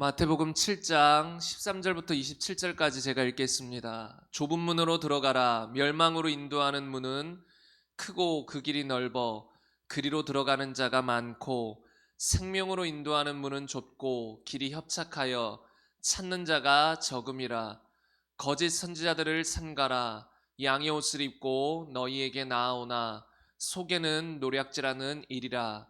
마태복음 7장 13절부터 27절까지 제가 읽겠습니다. 좁은 문으로 들어가라. 멸망으로 인도하는 문은 크고 그 길이 넓어 그리로 들어가는 자가 많고 생명으로 인도하는 문은 좁고 길이 협착하여 찾는 자가 적음이라. 거짓 선지자들을 삼가라. 양의 옷을 입고 너희에게 나아오나 속에는 노략질하는 일이라.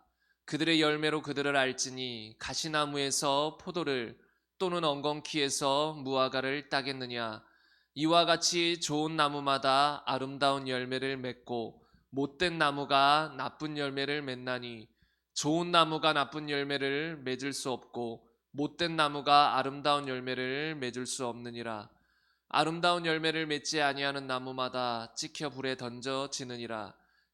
그들의 열매로 그들을 알지니 가시나무에서 포도를 또는 엉겅퀴에서 무화과를 따겠느냐? 이와 같이 좋은 나무마다 아름다운 열매를 맺고 못된 나무가 나쁜 열매를 맺나니 좋은 나무가 나쁜 열매를 맺을 수 없고 못된 나무가 아름다운 열매를 맺을 수 없느니라. 아름다운 열매를 맺지 아니하는 나무마다 찍혀 불에 던져지느니라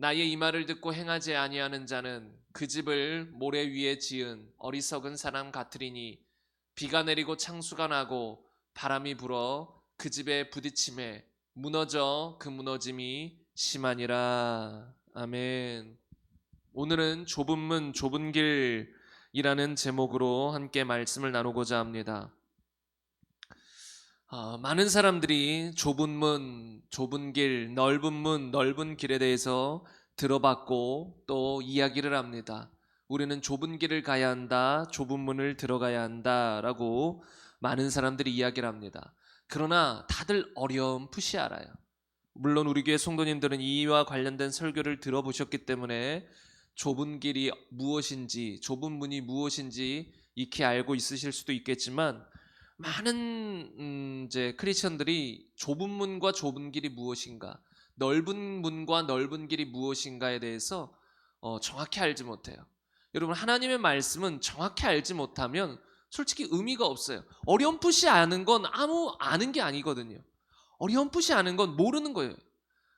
나의 이 말을 듣고 행하지 아니하는 자는 그 집을 모래 위에 지은 어리석은 사람 같으리니 비가 내리고 창수가 나고 바람이 불어 그 집에 부딪힘에 무너져 그 무너짐이 심하니라 아멘. 오늘은 좁은 문 좁은 길이라는 제목으로 함께 말씀을 나누고자 합니다. 어, 많은 사람들이 좁은 문, 좁은 길, 넓은 문, 넓은 길에 대해서 들어봤고 또 이야기를 합니다. 우리는 좁은 길을 가야 한다, 좁은 문을 들어가야 한다라고 많은 사람들이 이야기를 합니다. 그러나 다들 어렴풋이 알아요. 물론 우리 교회 성도님들은 이와 관련된 설교를 들어보셨기 때문에 좁은 길이 무엇인지, 좁은 문이 무엇인지 익히 알고 있으실 수도 있겠지만 많은 음, 이제 크리스천들이 좁은 문과 좁은 길이 무엇인가, 넓은 문과 넓은 길이 무엇인가에 대해서 어, 정확히 알지 못해요. 여러분 하나님의 말씀은 정확히 알지 못하면 솔직히 의미가 없어요. 어렴풋이 아는 건 아무 아는 게 아니거든요. 어렴풋이 아는 건 모르는 거예요.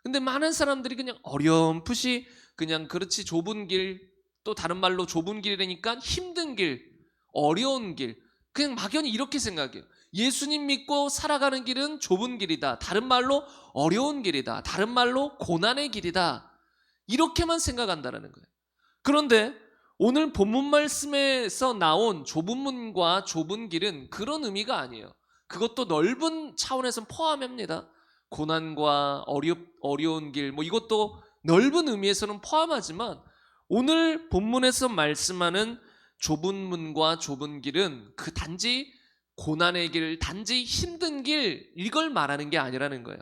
근데 많은 사람들이 그냥 어렴풋이 그냥 그렇지 좁은 길 또 다른 말로 좁은 길이니까 힘든 길, 어려운 길 그냥 막연히 이렇게 생각해요. 예수님 믿고 살아가는 길은 좁은 길이다. 다른 말로 어려운 길이다. 다른 말로 고난의 길이다. 이렇게만 생각한다는 거예요. 그런데 오늘 본문 말씀에서 나온 좁은 문과 좁은 길은 그런 의미가 아니에요. 그것도 넓은 차원에서 포함합니다. 고난과 어려, 어려운 길, 뭐 이것도 넓은 의미에서는 포함하지만 오늘 본문에서 말씀하는 좁은 문과 좁은 길은 그 단지 고난의 길, 단지 힘든 길, 이걸 말하는 게 아니라는 거예요.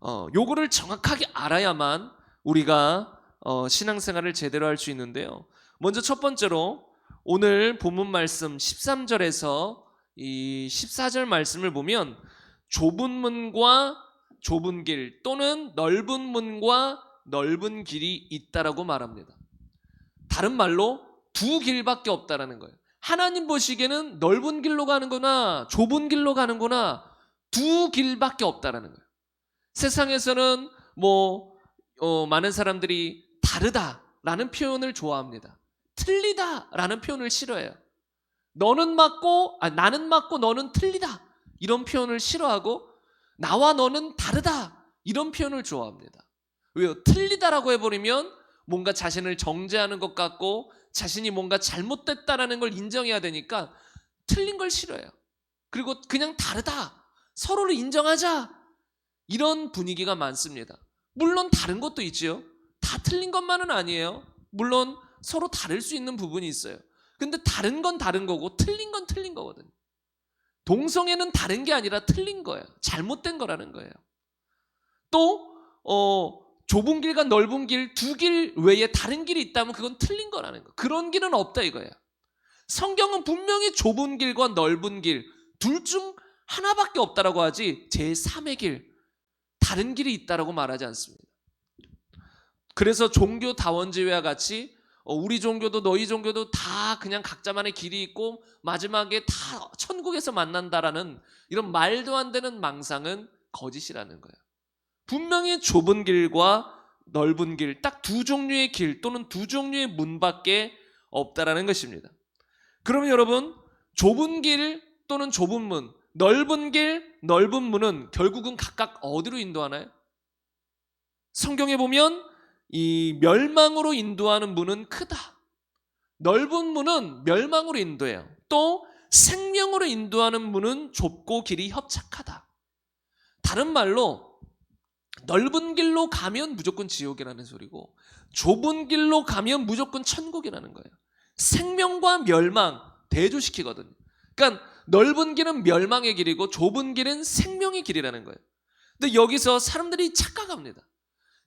어, 요거를 정확하게 알아야만 우리가 어, 신앙생활을 제대로 할 수 있는데요. 먼저 첫 번째로 오늘 본문 말씀 13절에서 이 14절 말씀을 보면 좁은 문과 좁은 길 또는 넓은 문과 넓은 길이 있다라고 말합니다. 다른 말로 두 길밖에 없다라는 거예요. 하나님 보시기에는 넓은 길로 가는 거나 좁은 길로 가는 거나 두 길밖에 없다라는 거예요. 세상에서는 뭐 어, 많은 사람들이 다르다라는 표현을 좋아합니다. 틀리다라는 표현을 싫어해요. 너는 맞고 아, 나는 맞고 너는 틀리다 이런 표현을 싫어하고 나와 너는 다르다 이런 표현을 좋아합니다. 왜요? 틀리다라고 해버리면 뭔가 자신을 정죄하는 것 같고 자신이 뭔가 잘못됐다라는 걸 인정해야 되니까 틀린 걸 싫어해요. 그리고 그냥 다르다 서로를 인정하자 이런 분위기가 많습니다. 물론 다른 것도 있지요. 다 틀린 것만은 아니에요. 물론 서로 다를 수 있는 부분이 있어요. 근데 다른 건 다른 거고 틀린 건 틀린 거거든요. 동성애는 다른 게 아니라 틀린 거예요. 잘못된 거라는 거예요. 또 어, 좁은 길과 넓은 길 두 길 외에 다른 길이 있다면 그건 틀린 거라는 거. 그런 길은 없다 이거예요. 성경은 분명히 좁은 길과 넓은 길 둘 중 하나밖에 없다라고 하지 제 3의 길 다른 길이 있다라고 말하지 않습니다. 그래서 종교 다원제회와 같이 어, 우리 종교도 너희 종교도 다 그냥 각자만의 길이 있고 마지막에 다 천국에서 만난다라는 이런 말도 안 되는 망상은 거짓이라는 거예요. 분명히 좁은 길과 넓은 길, 딱 두 종류의 길 또는 두 종류의 문밖에 없다라는 것입니다. 그러면 여러분, 좁은 길 또는 좁은 문, 넓은 길, 넓은 문은 결국은 각각 어디로 인도하나요? 성경에 보면 이 멸망으로 인도하는 문은 크다. 넓은 문은 멸망으로 인도해요. 또 생명으로 인도하는 문은 좁고 길이 협착하다. 다른 말로 넓은 길로 가면 무조건 지옥이라는 소리고 좁은 길로 가면 무조건 천국이라는 거예요. 생명과 멸망 대조시키거든요. 그러니까 넓은 길은 멸망의 길이고 좁은 길은 생명의 길이라는 거예요. 근데 여기서 사람들이 착각합니다.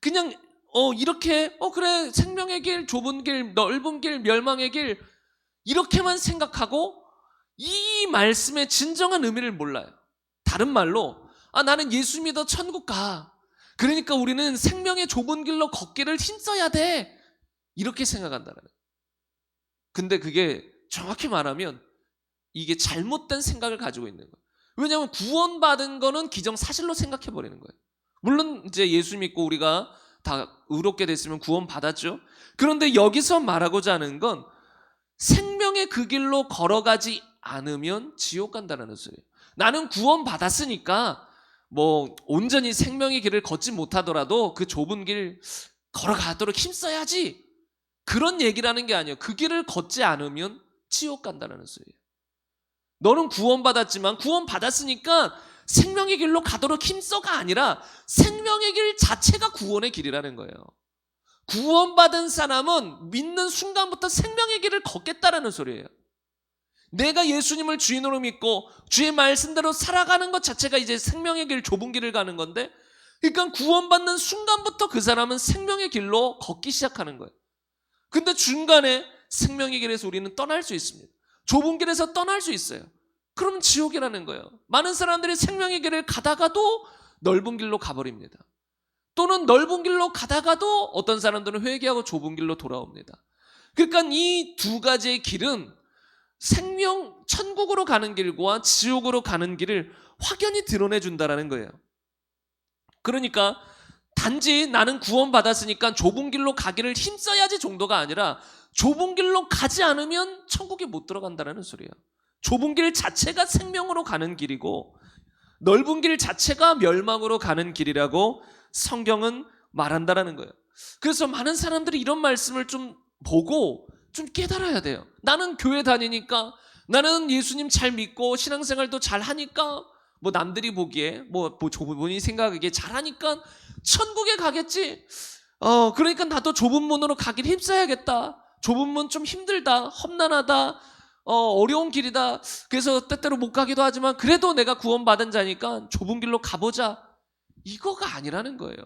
그냥 어 이렇게 어 그래 생명의 길, 좁은 길, 넓은 길, 멸망의 길 이렇게만 생각하고 이 말씀의 진정한 의미를 몰라요. 다른 말로 아 나는 예수 믿어 천국 가. 그러니까 우리는 생명의 좁은 길로 걷기를 힘써야 돼. 이렇게 생각한다는 거예요. 근데 그게 정확히 말하면 이게 잘못된 생각을 가지고 있는 거예요. 왜냐하면 구원받은 거는 기정사실로 생각해 버리는 거예요. 물론 이제 예수 믿고 우리가 다 의롭게 됐으면 구원받았죠. 그런데 여기서 말하고자 하는 건 생명의 그 길로 걸어가지 않으면 지옥 간다는 소리예요. 나는 구원받았으니까 뭐 온전히 생명의 길을 걷지 못하더라도 그 좁은 길 걸어가도록 힘써야지. 그런 얘기라는 게 아니에요. 그 길을 걷지 않으면 지옥 간다는 소리예요. 너는 구원받았지만 구원받았으니까 생명의 길로 가도록 힘써가 아니라 생명의 길 자체가 구원의 길이라는 거예요. 구원받은 사람은 믿는 순간부터 생명의 길을 걷겠다라는 소리예요. 내가 예수님을 주인으로 믿고 주의 말씀대로 살아가는 것 자체가 이제 생명의 길 좁은 길을 가는 건데 그러니까 구원받는 순간부터 그 사람은 생명의 길로 걷기 시작하는 거예요. 근데 중간에 생명의 길에서 우리는 떠날 수 있습니다. 좁은 길에서 떠날 수 있어요. 그럼 지옥이라는 거예요. 많은 사람들이 생명의 길을 가다가도 넓은 길로 가버립니다. 또는 넓은 길로 가다가도 어떤 사람들은 회개하고 좁은 길로 돌아옵니다. 그러니까 이 두 가지의 길은 생명 천국으로 가는 길과 지옥으로 가는 길을 확연히 드러내 준다라는 거예요. 그러니까 단지 나는 구원받았으니까 좁은 길로 가기를 힘써야지 정도가 아니라 좁은 길로 가지 않으면 천국에 못 들어간다는 소리예요. 좁은 길 자체가 생명으로 가는 길이고 넓은 길 자체가 멸망으로 가는 길이라고 성경은 말한다라는 거예요. 그래서 많은 사람들이 이런 말씀을 좀 보고 좀 깨달아야 돼요. 나는 교회 다니니까 나는 예수님 잘 믿고 신앙생활도 잘 하니까 뭐 남들이 보기에 뭐, 뭐 본인이 생각하기에 잘하니까 천국에 가겠지. 어 그러니까 나도 좁은 문으로 가길 힘써야겠다. 좁은 문 좀 힘들다, 험난하다, 어, 어려운 길이다. 그래서 때때로 못 가기도 하지만 그래도 내가 구원받은 자니까 좁은 길로 가보자. 이거가 아니라는 거예요.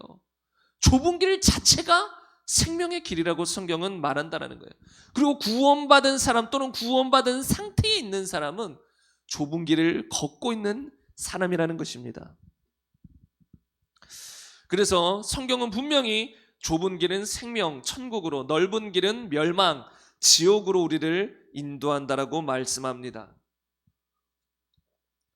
좁은 길 자체가 생명의 길이라고 성경은 말한다는 거예요. 그리고 구원받은 사람 또는 구원받은 상태에 있는 사람은 좁은 길을 걷고 있는 사람이라는 것입니다. 그래서 성경은 분명히 좁은 길은 생명, 천국으로, 넓은 길은 멸망, 지옥으로 우리를 인도한다라고 말씀합니다.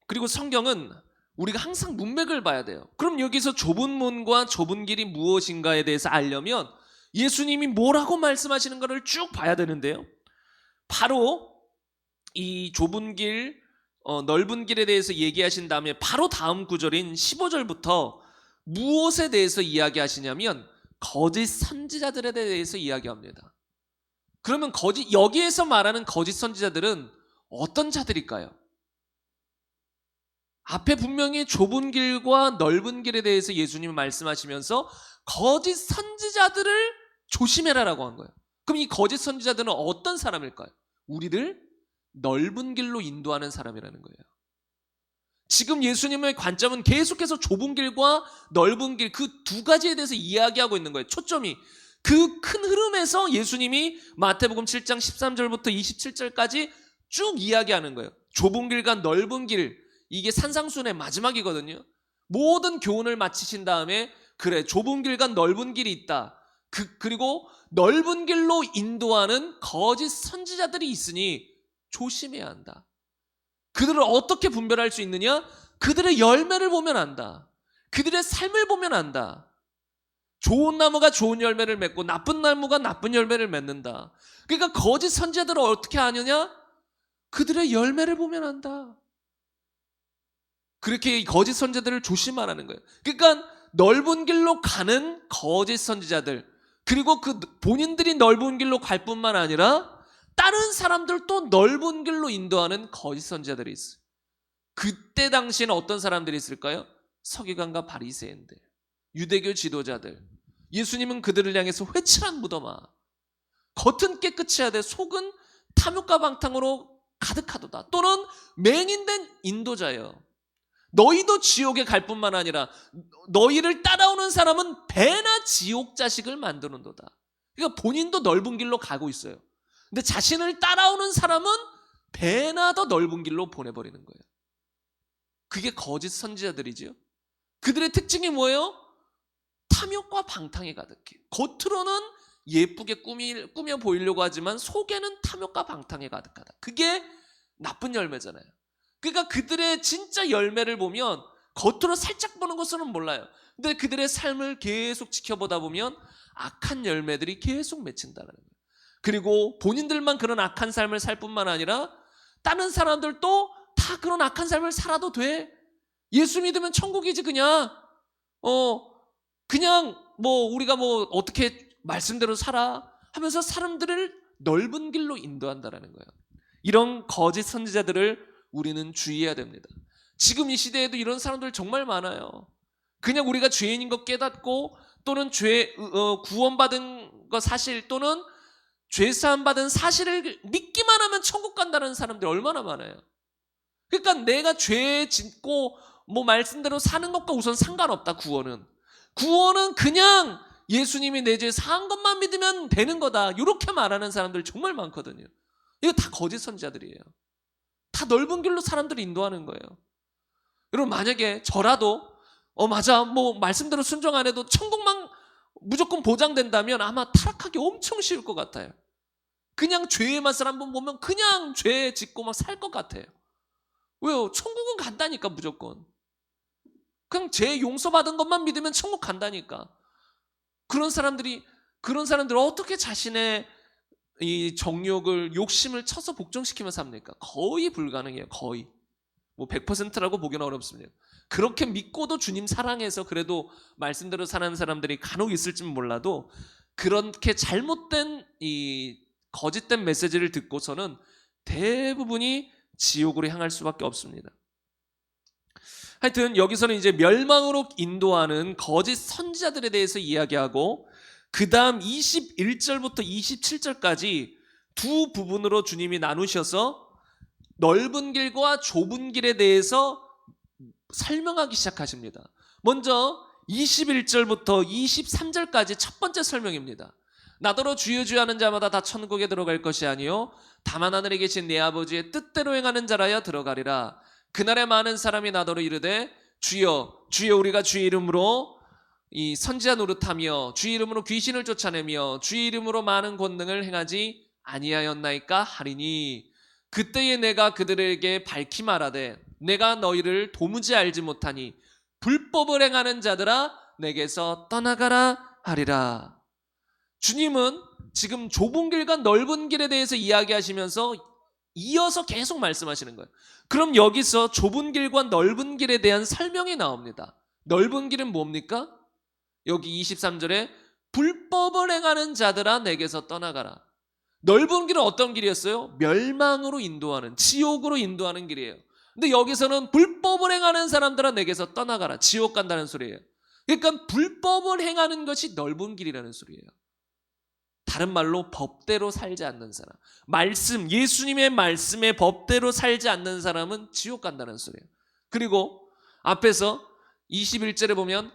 그리고 성경은 우리가 항상 문맥을 봐야 돼요. 그럼 여기서 좁은 문과 좁은 길이 무엇인가에 대해서 알려면 예수님이 뭐라고 말씀하시는 것을 쭉 봐야 되는데요. 바로 이 좁은 길, 어, 넓은 길에 대해서 얘기하신 다음에 바로 다음 구절인 15절부터 무엇에 대해서 이야기하시냐면 거짓 선지자들에 대해서 이야기합니다. 그러면 거짓 여기에서 말하는 거짓 선지자들은 어떤 자들일까요? 앞에 분명히 좁은 길과 넓은 길에 대해서 예수님이 말씀하시면서 거짓 선지자들을 조심해라라고 한 거예요. 그럼 이 거짓 선지자들은 어떤 사람일까요? 우리를 넓은 길로 인도하는 사람이라는 거예요. 지금 예수님의 관점은 계속해서 좁은 길과 넓은 길 그 두 가지에 대해서 이야기하고 있는 거예요. 초점이 그 큰 흐름에서 예수님이 마태복음 7장 13절부터 27절까지 쭉 이야기하는 거예요. 좁은 길과 넓은 길 이게 산상순의 마지막이거든요. 모든 교훈을 마치신 다음에 그래 좁은 길과 넓은 길이 있다. 그, 그리고 넓은 길로 인도하는 거짓 선지자들이 있으니 조심해야 한다. 그들을 어떻게 분별할 수 있느냐? 그들의 열매를 보면 안다. 그들의 삶을 보면 안다. 좋은 나무가 좋은 열매를 맺고 나쁜 나무가 나쁜 열매를 맺는다. 그러니까 거짓 선지자들을 어떻게 아느냐? 그들의 열매를 보면 안다. 그렇게 이 거짓 선지자들을 조심하라는 거예요. 그러니까 넓은 길로 가는 거짓 선지자들 그리고 그 본인들이 넓은 길로 갈 뿐만 아니라 다른 사람들도 넓은 길로 인도하는 거짓 선지자들이 있어요. 그때 당시에는 어떤 사람들이 있을까요? 서기관과 바리새인들, 유대교 지도자들. 예수님은 그들을 향해서 회칠한 무덤아. 겉은 깨끗이 하되 속은 탐욕과 방탕으로 가득하도다. 또는 맹인된 인도자예요. 너희도 지옥에 갈 뿐만 아니라 너희를 따라오는 사람은 배나 지옥 자식을 만드는도다. 그러니까 본인도 넓은 길로 가고 있어요. 근데 자신을 따라오는 사람은 배나 더 넓은 길로 보내버리는 거예요. 그게 거짓 선지자들이지요. 그들의 특징이 뭐예요? 탐욕과 방탕에 가득해. 겉으로는 예쁘게 꾸며 보이려고 하지만 속에는 탐욕과 방탕에 가득하다. 그게 나쁜 열매잖아요. 그러니까 그들의 진짜 열매를 보면 겉으로 살짝 보는 것으로는 몰라요. 근데 그들의 삶을 계속 지켜보다 보면 악한 열매들이 계속 맺힌다는 거예요. 그리고 본인들만 그런 악한 삶을 살 뿐만 아니라 다른 사람들도 다 그런 악한 삶을 살아도 돼. 예수 믿으면 천국이지 그냥. 어 그냥 뭐 우리가 뭐 어떻게 말씀대로 살아 하면서 사람들을 넓은 길로 인도한다라는 거예요. 이런 거짓 선지자들을 우리는 주의해야 됩니다. 지금 이 시대에도 이런 사람들 정말 많아요. 그냥 우리가 죄인인 것 깨닫고 또는 죄 어, 구원받은 것 사실 또는 죄 사함 받은 사실을 믿기만 하면 천국 간다는 사람들이 얼마나 많아요. 그러니까 내가 죄 짓고 뭐 말씀대로 사는 것과 우선 상관없다 구원은. 구원은 그냥 예수님이 내 죄 사한 것만 믿으면 되는 거다. 이렇게 말하는 사람들 정말 많거든요. 이거 다 거짓 선지자들이에요. 다 넓은 길로 사람들을 인도하는 거예요. 여러분 만약에 저라도 어 맞아 뭐 말씀대로 순종 안 해도 천국만 무조건 보장된다면 아마 타락하기 엄청 쉬울 것 같아요. 그냥 맛을 한번 보면 그냥 죄 짓고 막 살 것 같아요. 왜요? 천국은 간다니까 무조건. 그냥 죄 용서받은 것만 믿으면 천국 간다니까. 그런 사람들이 그런 사람들 어떻게 자신의 이 정욕을 욕심을 쳐서 복종시키며 삽니까? 거의 불가능해요. 거의. 뭐 100%라고 보기는 어렵습니다. 그렇게 믿고도 주님 사랑해서 그래도 말씀대로 사는 사람들이 간혹 있을지 몰라도 그렇게 잘못된 이 거짓된 메시지를 듣고서는 대부분이 지옥으로 향할 수밖에 없습니다. 하여튼 여기서는 이제 멸망으로 인도하는 거짓 선지자들에 대해서 이야기하고 그 다음 21절부터 27절까지 두 부분으로 주님이 나누셔서 넓은 길과 좁은 길에 대해서 설명하기 시작하십니다. 먼저 21절부터 23절까지 첫 번째 설명입니다. 나더러 주여 주여 하는 자마다 다 천국에 들어갈 것이 아니요 다만 하늘에 계신 내 아버지의 뜻대로 행하는 자라야 들어가리라. 그날에 많은 사람이 나더러 이르되 주여 주여 우리가 주의 이름으로 이 선지자 노릇하며 주의 이름으로 귀신을 쫓아내며 주의 이름으로 많은 권능을 행하지 아니하였나이까 하리니 그때에 내가 그들에게 밝히 말하되 내가 너희를 도무지 알지 못하니 불법을 행하는 자들아 내게서 떠나가라 하리라. 주님은 지금 좁은 길과 넓은 길에 대해서 이야기하시면서 이어서 계속 말씀하시는 거예요. 그럼 여기서 좁은 길과 넓은 길에 대한 설명이 나옵니다. 넓은 길은 뭡니까? 여기 23절에 불법을 행하는 자들아 내게서 떠나가라. 넓은 길은 어떤 길이었어요? 멸망으로 인도하는 지옥으로 인도하는 길이에요. 근데 여기서는 불법을 행하는 사람들아 내게서 떠나가라. 지옥 간다는 소리예요. 그러니까 불법을 행하는 것이 넓은 길이라는 소리예요. 다른 말로 법대로 살지 않는 사람. 말씀, 예수님의 말씀에 법대로 살지 않는 사람은 지옥 간다는 소리예요. 그리고 앞에서 21절에 보면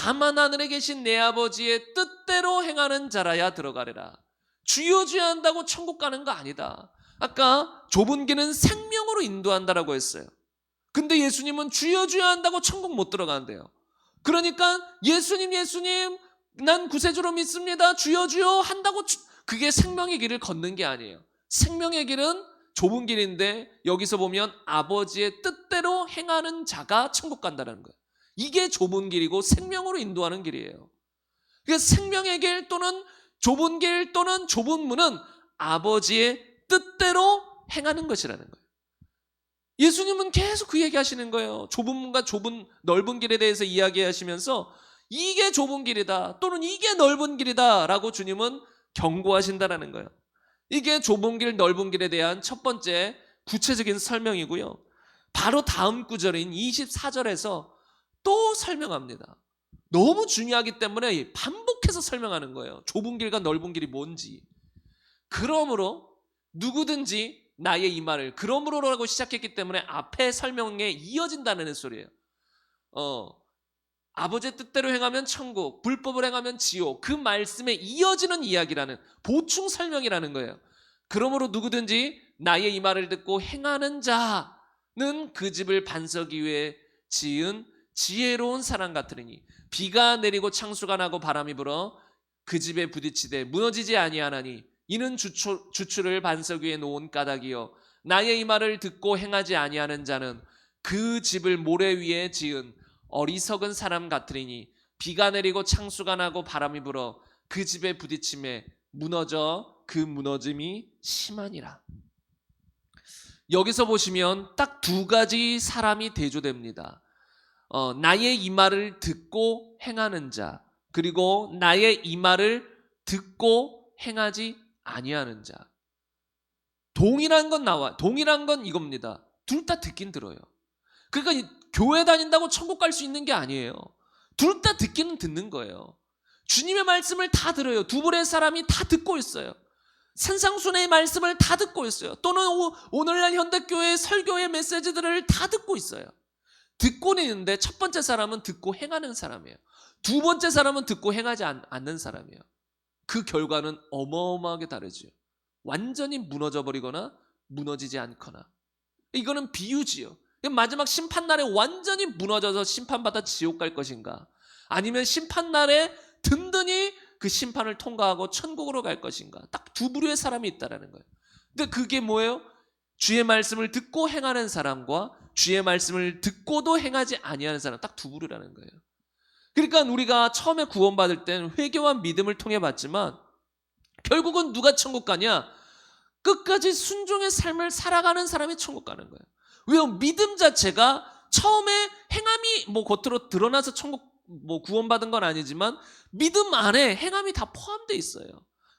다만 하늘에 계신 내 아버지의 뜻대로 행하는 자라야 들어가리라. 주여 주여 한다고 천국 가는 거 아니다. 아까 좁은 길은 생명으로 인도한다라고 했어요. 근데 예수님은 주여 주여 한다고 천국 못 들어간대요. 그러니까 예수님 예수님 난 구세주로 믿습니다. 주여 주여 한다고 주- 그게 생명의 길을 걷는 게 아니에요. 생명의 길은 좁은 길인데 여기서 보면 아버지의 뜻대로 행하는 자가 천국 간다는 거예요. 이게 좁은 길이고 생명으로 인도하는 길이에요. 그러니까 생명의 길 또는 좁은 길 또는 좁은 문은 아버지의 뜻대로 행하는 것이라는 거예요. 예수님은 계속 그 얘기 하시는 거예요. 좁은 문과 좁은 넓은 길에 대해서 이야기하시면서 이게 좁은 길이다 또는 이게 넓은 길이다 라고 주님은 경고하신다라는 거예요. 이게 좁은 길, 넓은 길에 대한 첫 번째 구체적인 설명이고요. 바로 다음 구절인 24절에서 또 설명합니다. 너무 중요하기 때문에 반복해서 설명하는 거예요. 좁은 길과 넓은 길이 뭔지. 그러므로 누구든지 나의 이 말을 그러므로라고 시작했기 때문에 앞에 설명에 이어진다는 소리예요. 어, 아버지의 뜻대로 행하면 천국, 불법을 행하면 지옥. 그 말씀에 이어지는 이야기라는 보충 설명이라는 거예요. 그러므로 누구든지 나의 이 말을 듣고 행하는 자는 그 집을 반석 위에 지은 지혜로운 사람 같으니 비가 내리고 창수가 나고 바람이 불어 그 집에 부딪히되 무너지지 아니하나니 이는 주추, 주추를 반석 위에 놓은 까닭이요 나의 이 말을 듣고 행하지 아니하는 자는 그 집을 모래 위에 지은 어리석은 사람 같으리니 비가 내리고 창수가 나고 바람이 불어 그 집에 부딪힘에 무너져 그 무너짐이 심하니라. 여기서 보시면 딱 두 가지 사람이 대조됩니다. 어, 나의 이 말을 듣고 행하는 자, 그리고 나의 이 말을 듣고 행하지 아니하는 자. 동일한 건 나와. 동일한 건 이겁니다. 둘 다 듣긴 들어요. 그러니까 이 교회 다닌다고 천국 갈 수 있는 게 아니에요. 둘 다 듣기는 듣는 거예요. 주님의 말씀을 다 들어요. 두 분의 사람이 다 듣고 있어요. 산상순의 말씀을 다 듣고 있어요. 또는 오, 오늘날 현대교회의 설교의 메시지들을 다 듣고 있어요. 듣고는 있는데 첫 번째 사람은 듣고 행하는 사람이에요. 두 번째 사람은 듣고 행하지 않, 않는 사람이에요. 그 결과는 어마어마하게 다르지요. 완전히 무너져 버리거나 무너지지 않거나. 이거는 비유지요. 마지막 심판날에 완전히 무너져서 심판받아 지옥 갈 것인가? 아니면 심판날에 든든히 그 심판을 통과하고 천국으로 갈 것인가? 딱 두 부류의 사람이 있다라는 거예요. 근데 그게 뭐예요? 주의 말씀을 듣고 행하는 사람과 주의 말씀을 듣고도 행하지 아니하는 사람 딱 두 부류라는 거예요. 그러니까 우리가 처음에 구원받을 땐 회개와 믿음을 통해 받지만 결국은 누가 천국 가냐? 끝까지 순종의 삶을 살아가는 사람이 천국 가는 거예요. 왜요? 믿음 자체가 처음에 행함이 뭐 겉으로 드러나서 천국 뭐 구원받은 건 아니지만 믿음 안에 행함이 다 포함되어 있어요.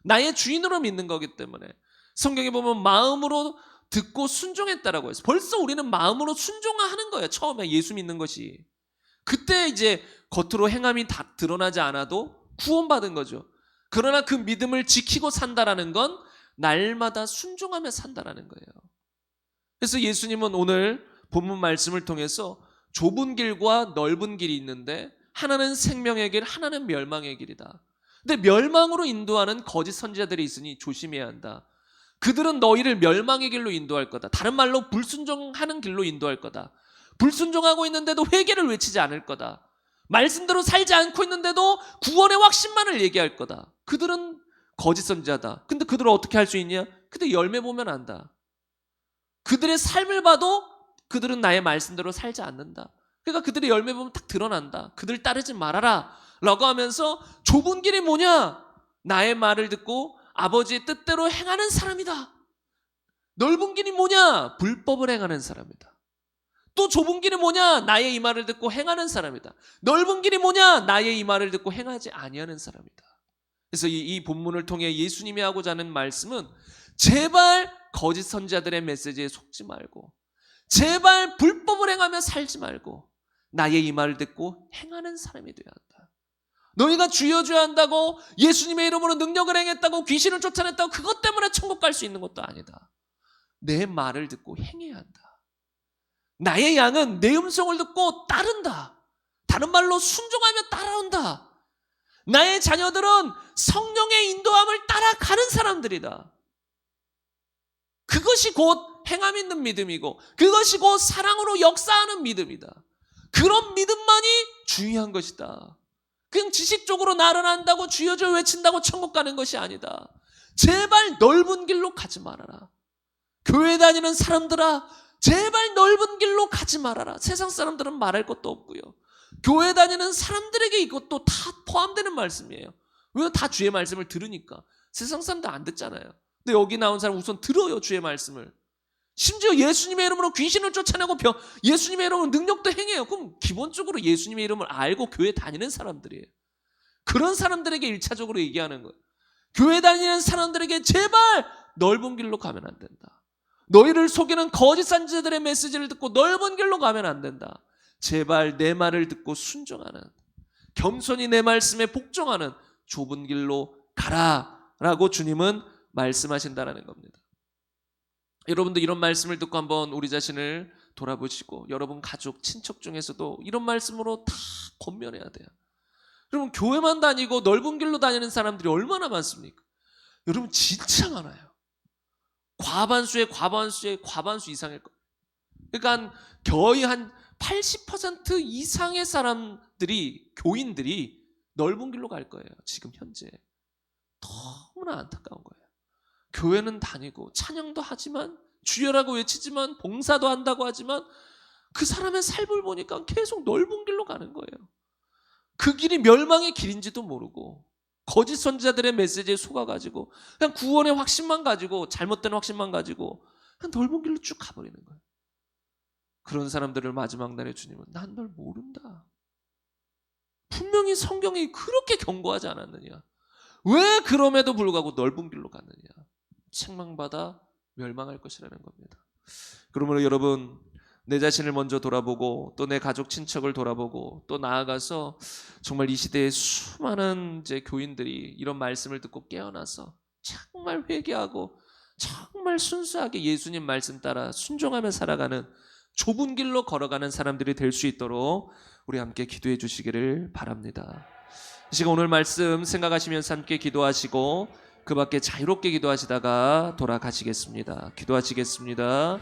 나의 주인으로 믿는 거기 때문에 성경에 보면 마음으로 듣고 순종했다라고 해서 벌써 우리는 마음으로 순종하는 거예요. 처음에 예수 믿는 것이. 그때 이제 겉으로 행함이 다 드러나지 않아도 구원받은 거죠. 그러나 그 믿음을 지키고 산다라는 건 날마다 순종하며 산다라는 거예요. 그래서 예수님은 오늘 본문 말씀을 통해서 좁은 길과 넓은 길이 있는데 하나는 생명의 길, 하나는 멸망의 길이다. 근데 멸망으로 인도하는 거짓 선지자들이 있으니 조심해야 한다. 그들은 너희를 멸망의 길로 인도할 거다. 다른 말로 불순종하는 길로 인도할 거다. 불순종하고 있는데도 회개를 외치지 않을 거다. 말씀대로 살지 않고 있는데도 구원의 확신만을 얘기할 거다. 그들은 거짓 선지자다. 근데 그들은 어떻게 할 수 있냐? 그들 열매 보면 안다. 그들의 삶을 봐도 그들은 나의 말씀대로 살지 않는다. 그러니까 그들의 열매 보면 딱 드러난다. 그들 따르지 말아라. 라고 하면서 좁은 길이 뭐냐? 나의 말을 듣고 아버지의 뜻대로 행하는 사람이다. 넓은 길이 뭐냐? 불법을 행하는 사람이다. 또 좁은 길이 뭐냐? 나의 이 말을 듣고 행하는 사람이다. 넓은 길이 뭐냐? 나의 이 말을 듣고 행하지 아니하는 사람이다. 그래서 이, 이 본문을 통해 예수님이 하고자 하는 말씀은 제발 거짓 선자들의 메시지에 속지 말고 제발 불법을 행하며 살지 말고 나의 이 말을 듣고 행하는 사람이 되어야 한다. 너희가 주여 주여 한다고 예수님의 이름으로 능력을 행했다고 귀신을 쫓아냈다고 그것 때문에 천국 갈 수 있는 것도 아니다. 내 말을 듣고 행해야 한다. 나의 양은 내 음성을 듣고 따른다. 다른 말로 순종하며 따라온다. 나의 자녀들은 성령의 인도함을 따라가는 사람들이다. 그것이 곧 행함 있는 믿음이고 그것이 곧 사랑으로 역사하는 믿음이다. 그런 믿음만이 중요한 것이다. 그냥 지식적으로 나른한다고 주여져 외친다고 천국 가는 것이 아니다. 제발 넓은 길로 가지 말아라. 교회 다니는 사람들아, 제발 넓은 길로 가지 말아라. 세상 사람들은 말할 것도 없고요. 교회 다니는 사람들에게 이것도 다 포함되는 말씀이에요. 왜다 주의 말씀을 들으니까. 세상 사람들 안 듣잖아요. 근데 여기 나온 사람 우선 들어요, 주의 말씀을. 심지어 예수님의 이름으로 귀신을 쫓아내고 병, 예수님의 이름으로 능력도 행해요. 그럼 기본적으로 예수님의 이름을 알고 교회 다니는 사람들이에요. 그런 사람들에게 일차적으로 얘기하는 거예요. 교회 다니는 사람들에게 제발 넓은 길로 가면 안 된다. 너희를 속이는 거짓 산지들의 메시지를 듣고 넓은 길로 가면 안 된다. 제발 내 말을 듣고 순종하는 겸손히 내 말씀에 복종하는 좁은 길로 가라라고 주님은 말씀하신다라는 겁니다. 여러분도 이런 말씀을 듣고 한번 우리 자신을 돌아보시고 여러분 가족, 친척 중에서도 이런 말씀으로 다 권면해야 돼요. 여러분 교회만 다니고 넓은 길로 다니는 사람들이 얼마나 많습니까? 여러분 진짜 많아요. 과반수의 과반수의 과반수 이상일 거예요. 그러니까 거의 한 80% 이상의 사람들이 교인들이 넓은 길로 갈 거예요. 지금 현재 너무나 안타까운 거예요. 교회는 다니고 찬양도 하지만 주여라고 외치지만 봉사도 한다고 하지만 그 사람의 삶을 보니까 계속 넓은 길로 가는 거예요. 그 길이 멸망의 길인지도 모르고 거짓 선지자들의 메시지에 속아가지고 그냥 구원의 확신만 가지고 잘못된 확신만 가지고 그냥 넓은 길로 쭉 가버리는 거예요. 그런 사람들을 마지막 날에 주님은 난 널 모른다. 분명히 성경이 그렇게 경고하지 않았느냐. 왜 그럼에도 불구하고 넓은 길로 갔느냐. 책망받아 멸망할 것이라는 겁니다. 그러므로 여러분 내 자신을 먼저 돌아보고 또 내 가족 친척을 돌아보고 또 나아가서 정말 이 시대에 수많은 이제 교인들이 이런 말씀을 듣고 깨어나서 정말 회개하고 정말 순수하게 예수님 말씀 따라 순종하며 살아가는 좁은 길로 걸어가는 사람들이 될 수 있도록 우리 함께 기도해 주시기를 바랍니다. 이 시간 오늘 말씀 생각하시면서 함께 기도하시고 그 밖에 자유롭게 기도하시다가 돌아가시겠습니다. 기도하시겠습니다.